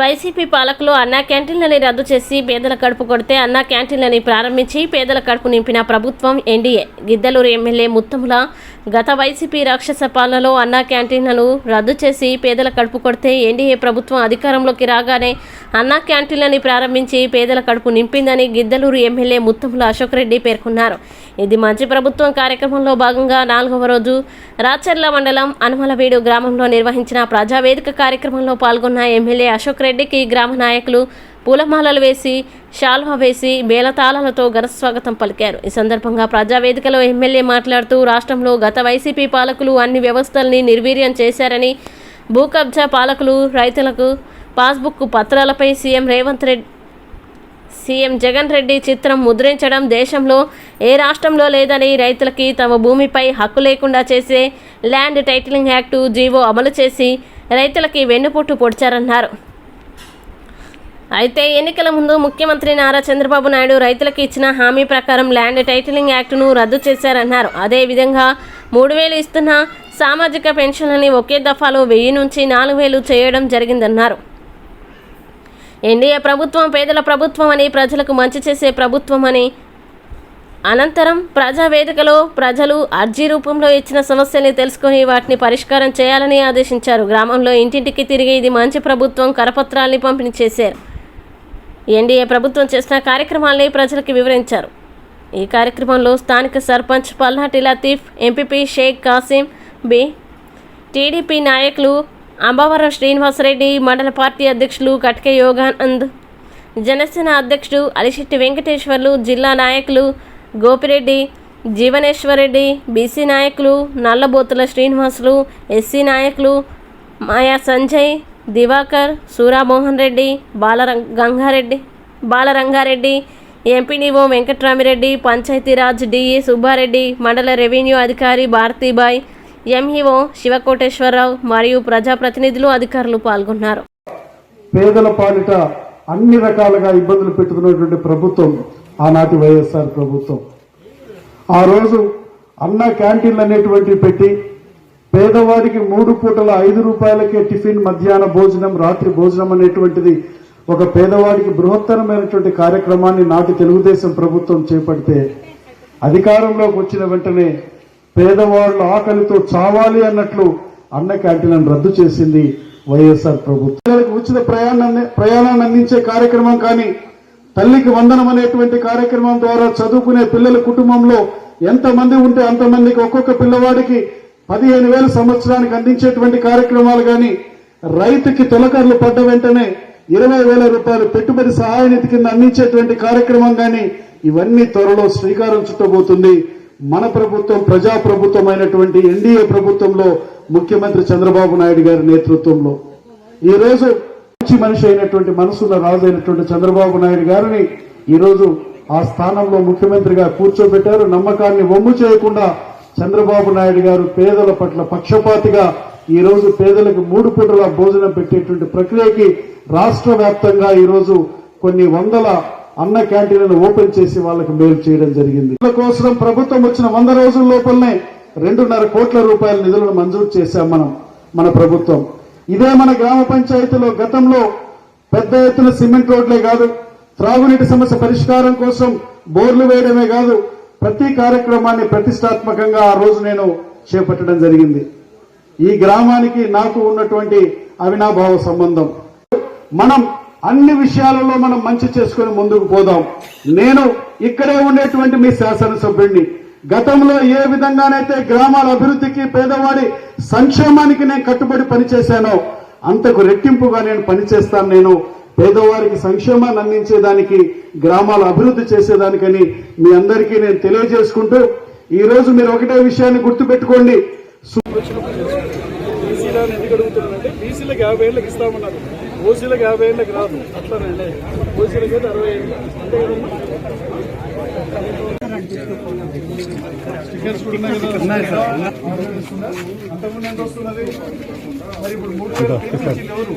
YCP పాలకులు అన్నా క్యాంటీన్లని రద్దు చేసి పేదల కడుపు కొడితే అన్నా క్యాంటీన్లని ప్రారంభించి పేదల కడుపు నింపిన ప్రభుత్వం ఎన్డీఏ. గిద్దలూరు ఎమ్మెల్యే ముత్తముల గత వైసీపీ రాక్షస పాలనలో అన్నా క్యాంటీన్లను రద్దు చేసి పేదల కడుపు కొడితే ఎన్డీఏ ప్రభుత్వం అధికారంలోకి రాగానే అన్నా క్యాంటీన్లని ప్రారంభించి పేదల కడుపు నింపిందని గిద్దలూరు ఎమ్మెల్యే ముత్తంల అశోక్ రెడ్డి పేర్కొన్నారు. ఇది మంచి ప్రభుత్వం కార్యక్రమంలో భాగంగా నాలుగవ రోజు రాచర్ల మండలం అనుమలవీడు గ్రామంలో నిర్వహించిన ప్రజావేదిక కార్యక్రమంలో పాల్గొన్న ఎమ్మెల్యే అశోక్ రెడ్డికి గ్రామ నాయకులు పూలమాలలు వేసి షాల్వా వేసి మేళతాళాలతో ఘనస్వాగతం పలికారు. ఈ సందర్భంగా ప్రజావేదికలో ఎమ్మెల్యే మాట్లాడుతూ రాష్ట్రంలో గత వైసీపీ పాలకులు అన్ని వ్యవస్థల్ని నిర్వీర్యం చేశారని భూ కబ్జా పాలకులు రైతులకు పాస్బుక్ పత్రాలపై సీఎం రేవంత్ రెడ్డి సీఎం జగన్ రెడ్డి చిత్రం ముద్రించడం దేశంలో ఏ రాష్ట్రంలో లేదని రైతులకి తమ భూమిపై హక్కు లేకుండా చేసే ల్యాండ్ టైటిలింగ్ యాక్టు జీవో అమలు చేసి రైతులకి వెన్నుపోటు పొడిచారన్నారు. అయితే ఎన్నికల ముందు ముఖ్యమంత్రి నారా చంద్రబాబు నాయుడు రైతులకు ఇచ్చిన హామీ ప్రకారం ల్యాండ్ టైటిలింగ్ యాక్టును రద్దు చేశారన్నారు. అదేవిధంగా మూడు వేలు ఇస్తున్న సామాజిక పెన్షన్లని ఒకే దఫాలో వెయ్యి నుంచి నాలుగు వేలు చేయడం జరిగిందన్నారు. ఎన్డీఏ ప్రభుత్వం పేదల ప్రభుత్వం అని ప్రజలకు మంచి చేసే ప్రభుత్వం అని అనంతరం ప్రజావేదికలో ప్రజలు అర్జీ రూపంలో ఇచ్చిన సమస్యల్ని తెలుసుకొని వాటిని పరిష్కారం చేయాలని ఆదేశించారు. గ్రామంలో ఇంటింటికి తిరిగి ఇది మంచి ప్రభుత్వం కరపత్రాల్ని పంపిణీ చేశారు. ఎన్డీఏ ప్రభుత్వం చేసిన కార్యక్రమాల్ని ప్రజలకు వివరించారు. ఈ కార్యక్రమంలో స్థానిక sarpanch Palnati Latif MPP Shaik Kasim B TDP నాయకులు అంబవరం శ్రీనివాసరెడ్డి మండల పార్టీ అధ్యక్షులు కట్కే యోగానంద్ జనసేన అధ్యక్షుడు అలిశెట్టి వెంకటేశ్వర్లు జిల్లా నాయకులు గోపిరెడ్డి జీవనేశ్వరరెడ్డి బీసీ నాయకులు నల్లబోతుల శ్రీనివాసులు ఎస్సీ నాయకులు మాయా సంజయ్ దివాకర్ సూరామోహన్ రెడ్డి బాలరంగ గంగారెడ్డి బాలరంగారెడ్డి ఎంపీడీఓ వెంకట్రామిరెడ్డి పంచాయతీరాజ్ డిఈ సుబ్బారెడ్డి మండల రెవెన్యూ అధికారి భారతీబాయ్ ఎంఈఓ శివకోటేశ్వరరావు మరియు ప్రజాప్రతినిధులు అధికారులు పాల్గొన్నారు. పేదల పాలిట అన్ని రకాలుగా ఇబ్బందులు పెట్టుకున్నటువంటి ప్రభుత్వం ఆనాటి వైఎస్ఆర్ ప్రభుత్వం. ఆ రోజు అన్న క్యాంటీన్లు అనేటువంటివి పెట్టి పేదవాడికి మూడు పూటల ఐదు రూపాయలకే టిఫిన్ మధ్యాహ్న భోజనం రాత్రి భోజనం అనేటువంటిది ఒక పేదవాడికి బృహత్తరమైనటువంటి కార్యక్రమాన్ని నాటి తెలుగుదేశం ప్రభుత్వం చేపడితే అధికారంలోకి వచ్చిన వెంటనే పేదవాళ్ళు ఆకలితో చావాలి అన్నట్లు అన్న క్యాంటీన్లను రద్దు చేసింది వైఎస్ఆర్ ప్రభుత్వం. ఉచిత ప్రయాణాన్ని ప్రయాణాన్ని అందించే కార్యక్రమం కానీ తల్లికి వందనం అనేటువంటి కార్యక్రమం ద్వారా చదువుకునే పిల్లల కుటుంబంలో ఎంతమంది ఉంటే అంతమందికి ఒక్కొక్క పిల్లవాడికి పదిహేను వేల సంవత్సరానికి అందించేటువంటి కార్యక్రమాలు కానీ రైతుకి తొలకర్లు పడ్డ వెంటనే ఇరవై వేల రూపాయలు పెట్టుబడి సహాయ నిధి కింద అందించేటువంటి కార్యక్రమం కానీ ఇవన్నీ త్వరలో శ్రీకారం చుట్టబోతుంది. మన ప్రభుత్వం ప్రజా ప్రభుత్వం అయినటువంటి ఎన్డీఏ ప్రభుత్వంలో ముఖ్యమంత్రి చంద్రబాబు నాయుడు గారి నేతృత్వంలో. ఈ రోజు మంచి మనిషి అయినటువంటి మనసున్న రాజు అయినటువంటి చంద్రబాబు నాయుడు గారిని ఈరోజు ఆ స్థానంలో ముఖ్యమంత్రిగా కూర్చోబెట్టారు. నమ్మకాన్ని వమ్ము చేయకుండా చంద్రబాబు నాయుడు గారు పేదల పట్ల పక్షపాతిగా ఈ రోజు పేదలకు మూడు పూటల భోజనం పెట్టేటువంటి ప్రక్రియకి రాష్ట్ర వ్యాప్తంగా ఈ రోజు కొన్ని వందల అన్న క్యాంటీన్లను ఓపెన్ చేసి వాళ్ళకి మేలు చేయడం జరిగింది. కోసం ప్రభుత్వం వచ్చిన వంద రోజుల లోపలనే రెండున్నర కోట్ల రూపాయల నిధులను మంజూరు చేశాం మనం మన ప్రభుత్వం. ఇదే మన గ్రామ పంచాయతీలో గతంలో పెద్ద ఎత్తున సిమెంట్ రోడ్లే కాదు త్రాగునీటి సమస్య పరిష్కారం కోసం బోర్లు వేయడమే కాదు ప్రతి కార్యక్రమాన్ని ప్రతిష్టాత్మకంగా ఆ రోజు నేను చేపట్టడం జరిగింది. ఈ గ్రామానికి నాకు ఉన్నటువంటి అవినాభావ సంబంధం. మనం అన్ని విషయాలలో మనం మంచి చేసుకుని ముందుకు పోదాం. నేను ఇక్కడే ఉండేటువంటి మీ శాసనసభ్యుడిని. గతంలో ఏ విధంగానైతే గ్రామాల అభివృద్ధికి పేదవాడి సంక్షేమానికి నేను కట్టుబడి పనిచేశానో అంతకు రెట్టింపుగా నేను పనిచేస్తాను నేను. పేదవారికి సంక్షేమాన్ని అందించేదానికి గ్రామాల అభివృద్ధి చేసేదానికని మీ అందరికీ నేను తెలియజేసుకుంటూ ఈరోజు మీరు ఒకటే విషయాన్ని గుర్తుపెట్టుకోండి. బీసీలను ఎందుకు అడుగుతున్నారంటే బీసీలకు యాభై ఏళ్ళకి ఇస్తామన్నారు ఓసీలకు యాభై ఏళ్ళకి రాదు అట్లానండి ఓసీలకు అయితే అరవై ఏళ్ళు అంతే స్టిక్కర్స్ కూడా ఉన్నాయి కదా అంతకుముందు ఎంత వస్తున్నది మరి ఇప్పుడు మూడు ఎవరు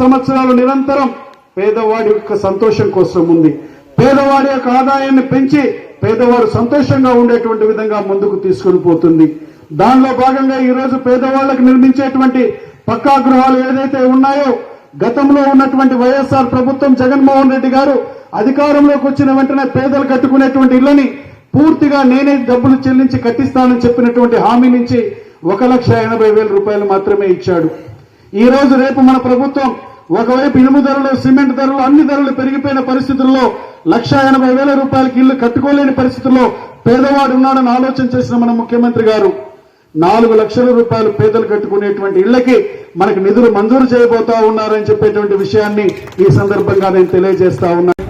సంవత్సరాలు నిరంతరం పేదవాడి యొక్క సంతోషం కోసం ఉంది. పేదవాడి యొక్క ఆదాయాన్ని పెంచి పేదవారు సంతోషంగా ఉండేటువంటి విధంగా ముందుకు తీసుకొని పోతుంది. దానిలో భాగంగా ఈరోజు రోజు పేదవాళ్ళకు నిర్మించేటువంటి పక్కా గృహాలు ఏదైతే ఉన్నాయో గతంలో ఉన్నటువంటి వైఎస్ఆర్ ప్రభుత్వం జగన్మోహన్ రెడ్డి గారు అధికారంలోకి వచ్చిన వెంటనే పేదలు కట్టుకునేటువంటి ఇళ్ళని పూర్తిగా నేనే డబ్బులు చెల్లించి కట్టిస్తానని చెప్పినటువంటి హామీ నుంచి ఒక లక్ష ఎనభై వేల రూపాయలు మాత్రమే ఇచ్చాడు. ఈ రోజు రేపు మన ప్రభుత్వం ఒకవైపు ఇనుము ధరలు సిమెంట్ ధరలు అన్ని ధరలు పెరిగిపోయిన పరిస్థితుల్లో లక్ష ఎనభై వేల రూపాయలకి ఇల్లు కట్టుకోలేని పరిస్థితుల్లో పేదవాడు ఉన్నాడని ఆలోచన చేసిన మన ముఖ్యమంత్రి గారు నాలుగు లక్షల రూపాయలు పేదలు కట్టుకునేటువంటి ఇళ్ళకి మనకు నిధులు మంజూరు చేయబోతా ఉన్నారని చెప్పేటువంటి విషయాన్ని ఈ సందర్భంగా నేను తెలియజేస్తా ఉన్నాను